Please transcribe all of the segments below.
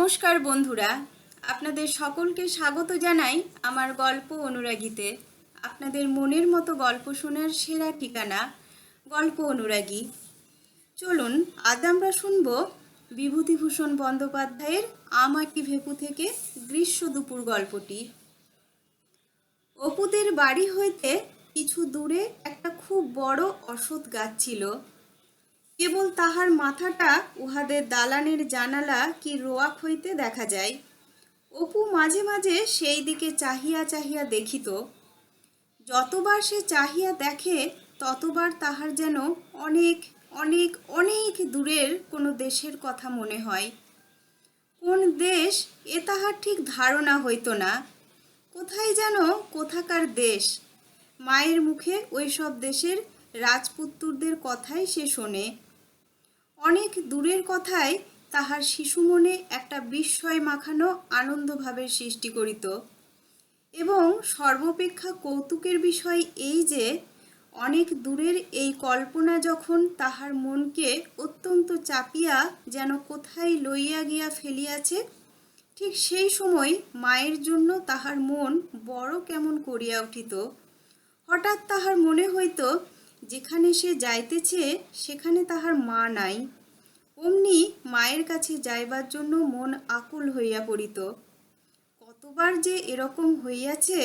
নমস্কার বন্ধুরা, আপনাদের সকলকে স্বাগত জানাই আমার গল্প অনুরাগীতে। আপনাদের মনের মতো গল্প শোনার সেরা ঠিকানা গল্প অনুরাগী। চলুন, আজ আমরা শুনব বিভূতিভূষণ বন্দ্যোপাধ্যায়ের আমাটি ভেপু থেকে গ্রীষ্ম দুপুর গল্পটি। অপুদের বাড়ি হইতে কিছু দূরে একটা খুব বড় অসৎ গাছ ছিল। কেবল তাহার মাথাটা উহাদের দালানের জানালা কি রোয়াক হইতে দেখা যায়। অপু মাঝে মাঝে সেই দিকে চাহিয়া চাহিয়া দেখিত। যতবার সে চাহিয়া দেখে, ততবার তাহার যেন অনেক অনেক অনেক দূরের কোনো দেশের কথা মনে হয়। কোন দেশ, এ তাহার ঠিক ধারণা হইত না। কোথায় যেন কোথাকার দেশ। মায়ের মুখে ওই সব দেশের রাজপুত্তুরদের কথাই সে শোনে। অনেক দূরের কথায় তাহার শিশু মনে একটা বিস্ময় মাখানো আনন্দভাবের সৃষ্টি করিত। এবং সর্বাপেক্ষা কৌতুকের বিষয় এই যে, অনেক দূরের এই কল্পনা যখন তাহার মনকে অত্যন্ত চাপিয়া যেন কোথায় লইয়া গিয়া ফেলিয়াছে, ঠিক সেই সময় মায়ের জন্য তাহার মন বড় কেমন করিয়া উঠিত। হঠাৎ তাহার মনে হইত যেখানে সে যাইতেছে, সেখানে তাহার মা নাই। অমনি মায়ের কাছে যাইবার জন্য মন আকুল হইয়া পড়িত। কতবার যে এরকম হইয়াছে,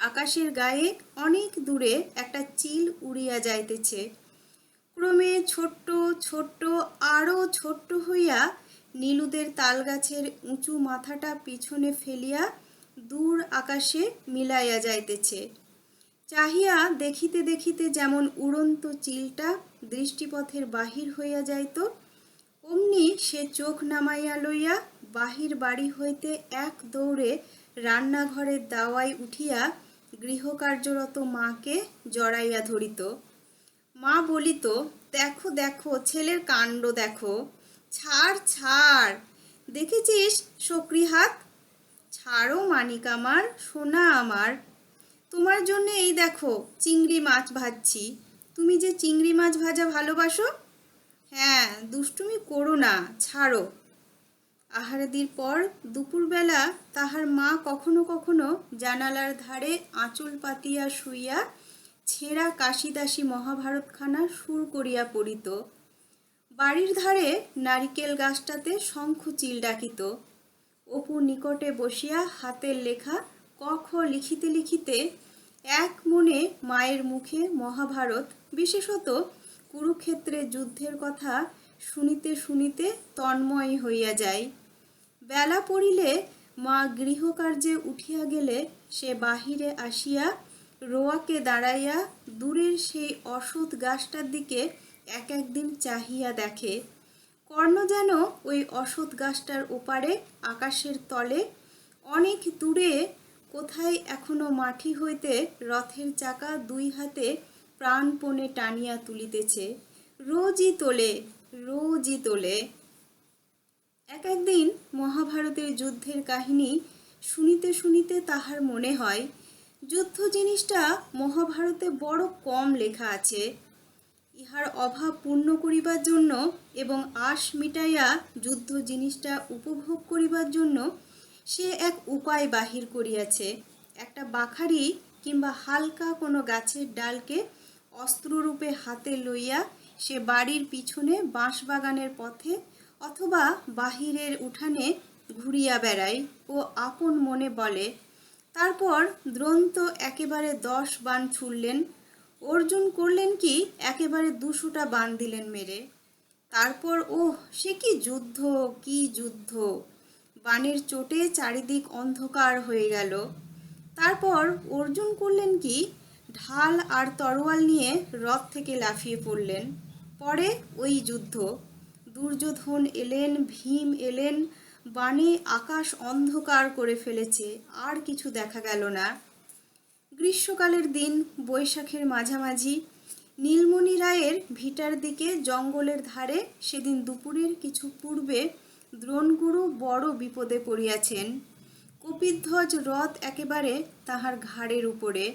আকাশের গায়ে অনেক দূরে একটা চিল উড়িয়া যাইতেছে। ক্রমে ছোট্ট ছোট্ট আরও ছোট্ট হইয়া নীলুদের তালগাছের উঁচু মাথাটা পিছনে ফেলিয়া দূর আকাশে মিলাইয়া যাইতেছে। চাহিয়া দেখিতে দেখিতে যেমন উড়ন্ত চিলটা দৃষ্টিপথের বাহির হইয়া যাইত, অমনি সে চোখ নামাইয়া লইয়া বাহির বাড়ি হইতে এক দৌড়ে রান্নাঘরের দাওয়ায় উঠিয়া গৃহকার্যরত মাকে জড়াইয়া ধরিত। মা বলিত, দেখো দেখো, ছেলের কাণ্ড দেখো। ছাড় ছাড়। দেখেছিস সক্রি হাত ছাড়ো মানিক আমার, সোনা আমার। তোমার জন্য এই দেখো, চিংড়ি মাছ ভাজছি। তুমি যে চিংড়ি মাছ ভাজা ভালোবাসো? হ্যাঁ দুষ্টুমি করো না, ছাড়ো। আহারাদির পর দুপুরবেলা তাহার মা কখনো কখনো জানালার ধারে আঁচল পাতিয়া শুইয়া ছেঁড়া কাশিদাসী মহাভারতখানা সুর করিয়া পড়িত। বাড়ির ধারে নারিকেল গাছটাতে শঙ্খ চিল ডাকিত। অপু নিকটে বসিয়া হাতের লেখা ক খ লিখিতে লিখিতে এক মনে মায়ের মুখে মহাভারত, বিশেষত কুরুক্ষেত্রে যুদ্ধের কথা শুনিতে শুনিতে তন্ময় হইয়া যায় বেলা পড়িলে মা গৃহকার্যে উঠিয়া গেলে সে বাহিরে আসিয়া রোয়াকে দাঁড়াইয়া দূরের সেই অসৎ গাছটার দিকে এক একদিন চাহিয়া দেখে। কর্ণ যেন ওই অসৎ গাছটার ওপারে আকাশের তলে অনেক দূরে কোথায় এখনও মাটি হইতে রথের চাকা দুই হাতে প্রাণপণে টানিয়া তুলিতেছে। রোজই তোলে রোজই তোলে। এক একদিন মহাভারতের যুদ্ধের কাহিনী শুনিতে শুনিতে তাহার মনে হয়, যুদ্ধ জিনিসটা মহাভারতে বড় কম লেখা আছে। ইহার অভাব পূর্ণ করিবার জন্য এবং আশ মিটাইয়া যুদ্ধ জিনিসটা উপভোগ করিবার জন্য সে এক উপায় বাহির করিয়াছে। একটা বাখারি কিংবা হালকা কোনো গাছের ডালকে অস্ত্ররূপে হাতে লইয়া সে বাড়ির পিছনে বাঁশবাগানের পথে অথবা বাহিরের উঠানে ঘুরিয়া বেড়ায় ও আপন মনে বলে, তারপর দ্রন্ত একেবারে দশ বান ছুড়লেন। অর্জুন করলেন কি, একেবারে দুশোটা বান দিলেন মেরে। তারপর ওহ, সে কি যুদ্ধ কি যুদ্ধ? বানের চোটে চারিদিক অন্ধকার হয়ে গেল। তারপর অর্জুন করলেন কি? ঢাল আর তরোয়াল নিয়ে রথ থেকে লাফিয়ে পড়লেন। পরে ওই যুদ্ধ। দুর্যোধন এলেন, ভীম এলেন, বাণে আকাশ অন্ধকার করে ফেলেছে, আর কিছু দেখা গেল না। গ্রীষ্মকালের দিন, বৈশাখের মাঝামাঝি। নীলমণি রায়ের ভিটার দিকে জঙ্গলের ধারে সেদিন দুপুরের কিছু পূর্বে দ্রোণগুরু বড় বিপদে পড়িয়াছেন। কপিধ্বজ রথ একেবারে তাহার ঘাড়ের উপরে।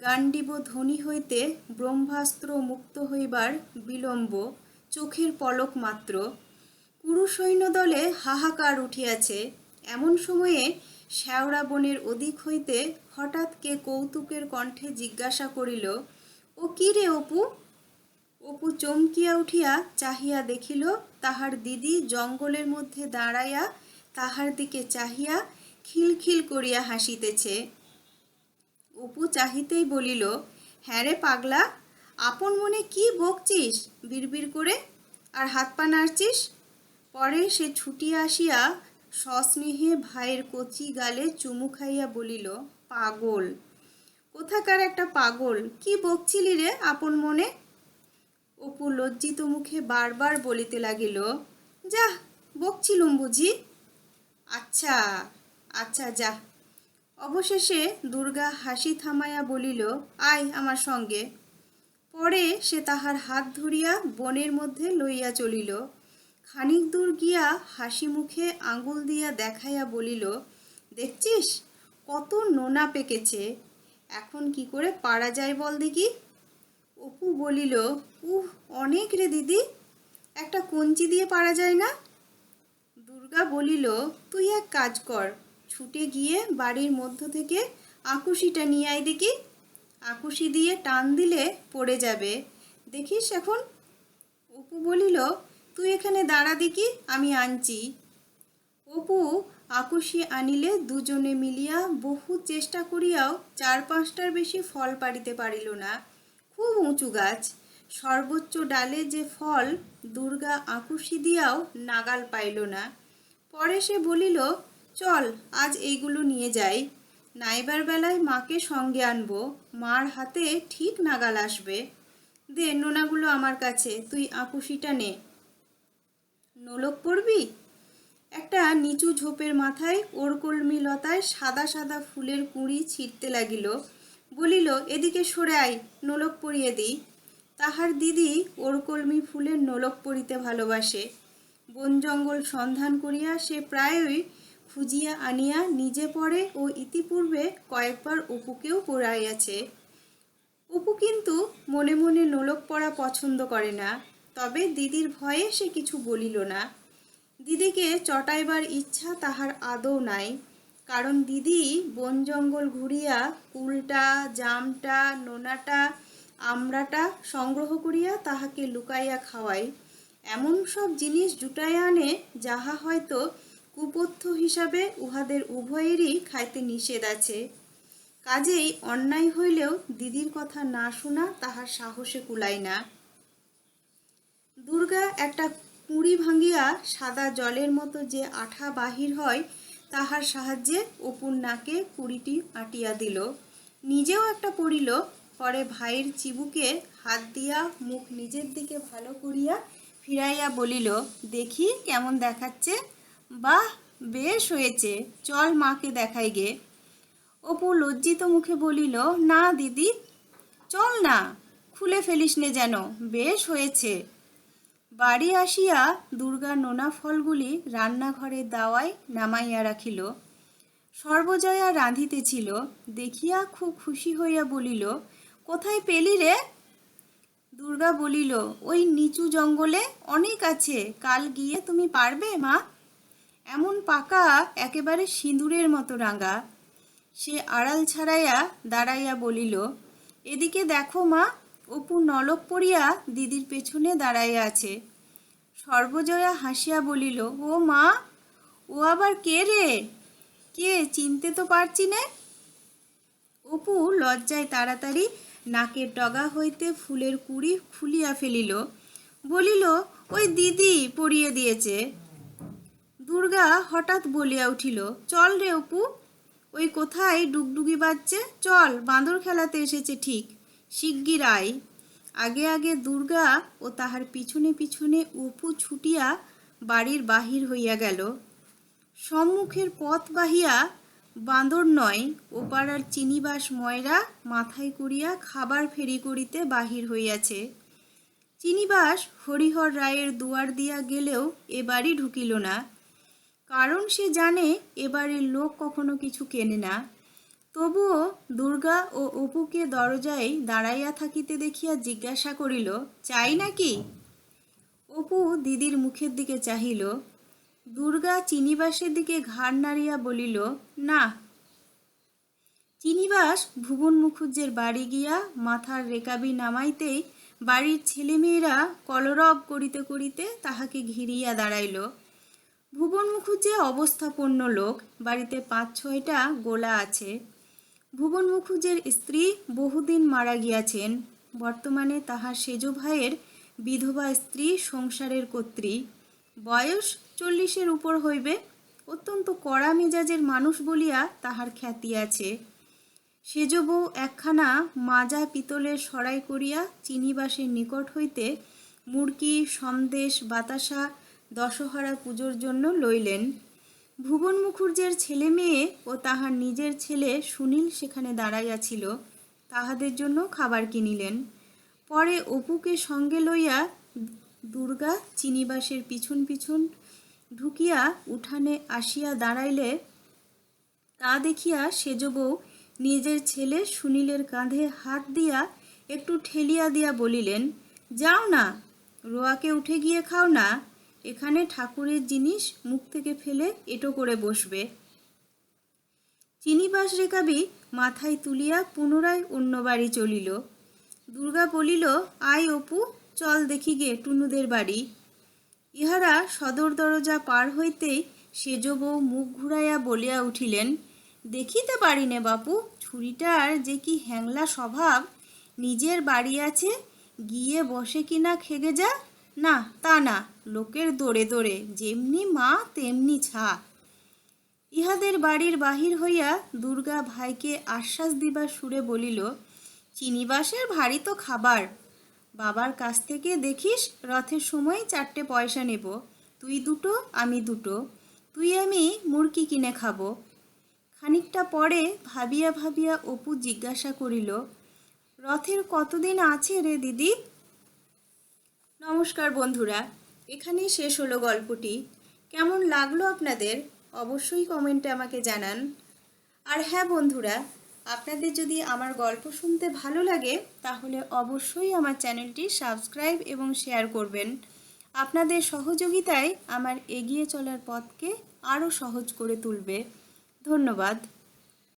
গান্ডীব ধ্বনি হইতে ব্রহ্মাস্ত্র মুক্ত হইবার বিলম্ব, চোখের পলক মাত্র। কুরু সৈন্য দলে হাহাকার উঠিয়াছে। এমন সময়ে শ্যাওড়া বনের ওদিক হইতে হঠাৎ কে কৌতুকের কণ্ঠে জিজ্ঞাসা করিল, ও কি রে অপু? অপু চমকিয়া উঠিয়া চাহিয়া দেখিল, তাহার দিদি জঙ্গলের মধ্যে দাঁড়াইয়া তাহার দিকে চাহিয়া খিলখিল করিয়া হাসিতেছে। অপু চাহিতেই বলিল হ্যাঁ রে পাগলা, আপন মনে কি বকছিস? বিড়বিড় করে আর হাত পা নাড়ছিস? পরে সে ছুটিয়া আসিয়া সস্নেহে ভাইয়ের কচি গালে চুমু খাইয়া বলিল, পাগল, কোথাকার একটা পাগল? কি বকছিলি রে আপন মনে? অপু লজ্জিত মুখে বারবার বলিতে লাগিল, যা, বকছিলুম বুঝি? আচ্ছা আচ্ছা যা। অবশেষে দুর্গা হাসি থামাইয়া বলিল, আয় আমার সঙ্গে। পরে সে তাহার হাত ধরিয়া বনের মধ্যে লইয়া চলিল। খানিক দূর গিয়া হাসি মুখে আঙুল দিয়া দেখাইয়া বলিল, দেখছিস, কত নোনা পেকেছে। এখন কি করে পারা যায় বল দেখি? অপু বলিল উহ, অনেক রে দিদি। একটা কঞ্চি দিয়ে পারা যায় না? দুর্গা বলিল, তুই এক কাজ কর, ছুটে গিয়ে বাড়ির মধ্য থেকে আকুশিটা নিয়ে আয় দেখি। আকুশি দিয়ে টান দিলে পড়ে যাবে। দেখিস এখন? অপু বলিল, তুই এখানে দাঁড়া দেখি, আমি আনছি। অপু আকুশি আনিলে দুজনে মিলিয়া বহু চেষ্টা করিয়াও চার পাঁচটার বেশি ফল পাড়িতে পারিল না। খুব উঁচু গাছ। সর্বোচ্চ ডালে যে ফল দুর্গা আকুশি দিয়াও নাগাল পাইল না। পরে সে বলিল, চল, আজ এইগুলো নিয়ে যাই। নাইবার বেলায় মাকে সঙ্গে আনব। মার হাতে ঠিক নাগাল আসবে। দে, নোনাগুলো আমার কাছে, তুই আকুশিটা নে। নোলক পড়বি? একটা নিচু ঝোপের মাথায় ওরকলমি লতায় সাদা সাদা ফুলের কুঁড়ি ছিঁড়তে লাগিল। বলিল, এদিকে সরে আয়, নোলক পরিয়ে দিই। তাহার দিদি ওরকলমি ফুলের নোলক পরিতে ভালোবাসে। বন জঙ্গল সন্ধান করিয়া সে প্রায়ই খুঁজিয়া আনিয়া নিজে পড়ে ও ইতিপূর্বে কয়েকবার অপুকেও পড়াইয়াছে। অপু কিন্তু মনে মনে নোলক পড়া পছন্দ করে না, তবে দিদির ভয়ে সে কিছু বলিল না। দিদিকে চটাইবার ইচ্ছা তাহার আদৌ নাই, কারণ দিদি বন জঙ্গল ঘুরিয়া কুলটা জামটা, নোনাটা আমড়াটা সংগ্রহ করিয়া তাহাকে লুকাইয়া খাওয়াই। এমন সব জিনিস জুটাইয়া আনে, যাহা হয়তো কুপথ্য হিসাবে উহাদের উভয়েরই খাইতে নিষেধ আছে। কাজেই অন্যায় হইলেও দিদির কথা না শোনা তাহার সাহসে কুলায় না। দুর্গা একটা কুঁড়ি ভাঙিয়া সাদা জলের মতো যে আঠা বাহির হয়, তাহার সাহায্যে অপুর নাকে কুড়িটি আটিয়া দিল। নিজেও একটা পড়িল পরে ভাইয়ের চিবুকে হাত দিয়া মুখ নিজের দিকে ভালো করিয়া ফিরাইয়া বলিল, দেখি কেমন দেখাচ্ছে। বাহ, বেশ হয়েছে। চল মাকে দেখাই গে। অপু লজ্জিত মুখে বলিল, না দিদি। চল না, খুলে ফেলিস নে যেন, বেশ হয়েছে। বাড়ি আসিয়া দুর্গা নোনা ফলগুলি রান্নাঘরের দাওয়ায় নামাইয়া রাখিল। সর্বজয়া রাঁধিতেছিল। দেখিয়া খুব খুশি হইয়া বলিল কোথায় পেলি রে? দুর্গা বলিল, ওই নিচু জঙ্গলে অনেক আছে, কাল গিয়ে তুমি পারবে মা? এমন পাকা, একেবারে সিঁদুরের মতো রাঙা। সে আড়াল ছাড়াইয়া দাঁড়াইয়া বলিল, এদিকে দেখো মা, অপু নলক পড়িয়া দিদির পেছনে দাঁড়াইয়া আছে। সর্বজয়া হাসিয়া বলিল, ও মা, ও আবার কে রে? কে, চিনতে তো পারছি নে? অপু লজ্জায় তাড়াতাড়ি নাকের ডগা হইতে ফুলের কুড়ি খুলিয়া ফেলিল, বলিল, ওই দিদি পরিয়ে দিয়েছে। দুর্গা হঠাৎ বলিয়া উঠিল, চল রে অপু, ওই কোথায় ডুগডুগি বাজছে? চল, বাঁদর খেলাতে এসেছে ঠিক, শিগগির আয়। আগে আগে দুর্গা ও তাহার পিছনে পিছনে অপু ছুটিয়া বাড়ির বাহির হইয়া গেল। সম্মুখের পথ বাহিয়া বাঁদর নয়, ওপাড়ার চিনিবাস ময়রা মাথায় করিয়া খাবার ফেরি করিতে বাহির হইয়াছে। চিনিবাস হরিহর রায়ের দুয়ার দিয়া গেলেও এ বাড়ি ঢুকিল না। কারণ সে জানে এবারের লোক কখনো কিছু কেনে না। তবুও দুর্গা ও অপুকে দরজায় দাঁড়াইয়া থাকিতে দেখিয়া জিজ্ঞাসা করিল, চাই নাকি? অপু দিদির মুখের দিকে চাহিল। দুর্গা চিনিবাসের দিকে ঘাড় নাড়িয়া বলিল, না। চিনিবাস ভুবন মুখুজ্জের বাড়ি গিয়া মাথার রেকাবি নামাইতেই বাড়ির ছেলেমেয়েরা কলরব করিতে করিতে তাহাকে ঘিরিয়া দাঁড়াইল। ভুবন মুখুজ্জে অবস্থাপন্ন লোক, বাড়িতে পাঁচ ছয়টা গোলা আছে। ভুবন মুখুজ্জের স্ত্রী বহুদিন মারা গিয়াছেন। বর্তমানে তাহার সেজ ভাইয়ের বিধবা স্ত্রী সংসারের কর্ত্রী। বয়স চল্লিশের উপর হইবে। অত্যন্ত কড়া মেজাজের মানুষ বলিয়া তাহার খ্যাতি আছে। সেজ বউ একখানা মাজা পিতলের সরাই করিয়া চিনিবাসের নিকট হইতে মুরকি সন্দেশ, বাতাসা, দশহরা পুজোর জন্য লইলেন। ভুবন মুখুর্জের ছেলে মেয়ে ও তাহার নিজের ছেলে সুনীল সেখানে দাঁড়াইয়াছিল তাহাদের জন্য খাবার কিনিলেন। পরে অপুকে সঙ্গে লইয়া দুর্গা চিনিবাসের পিছন পিছন ঢুকিয়া উঠানে আসিয়া দাঁড়াইলে, তা দেখিয়া সেজ বউ নিজের ছেলে সুনীলের কাঁধে হাত দিয়া একটু ঠেলিয়া দিয়া বলিলেন, যাও না, রোয়াকে উঠে গিয়ে খাও না, এখানে ঠাকুরের জিনিস মুখ থেকে ফেলে এটো করে বসবে চিনিবাস রেকাবি মাথায় তুলিয়া পুনরায় অন্য বাড়ি চলিল। দুর্গা বলিল, আয় অপু, চল দেখি গে টুনুদের বাড়ি। ইহারা সদর দরজা পার হইতেই সেজ বউ মুখ ঘুরাইয়া বলিয়া উঠিলেন, দেখিতে পারি নে বাপু, ছুরিটার যে কি হ্যাংলা স্বভাব, নিজের বাড়ি আছে, গিয়ে বসে কিনা খেগে যা? না, তা না, লোকের দৌড়ে দৌড়ে যেমনি মা, তেমনি ছা। ইহাদের বাড়ির বাহির হইয়া দুর্গা ভাইকে আশ্বাস দিবার সুরে বলিল, চিনিবাসের ভারী তো খাবার বাবার কাছ থেকে দেখিস, রথের সময় চারটে পয়সা নেব। তুই দুটো, আমি দুটো। তুই আমি মুরকি কিনে খাব। খানিকটা পরে ভাবিয়া ভাবিয়া অপু জিজ্ঞাসা করিল, রথের কতদিন আছে রে দিদি? নমস্কার বন্ধুরা, এখানেই শেষ হলো গল্পটি। কেমন লাগল আপনাদের? অবশ্যই কমেন্টে আমাকে জানান। আর হ্যাঁ বন্ধুরা আপনাদের যদি আমার গল্প শুনতে ভালো লাগে, তাহলে অবশ্যই আমার চ্যানেলটি সাবস্ক্রাইব এবং শেয়ার করবেন। আপনাদের সহযোগিতায় আমার এগিয়ে চলার পথকে আরও সহজ করে তুলবে। ধন্যবাদ।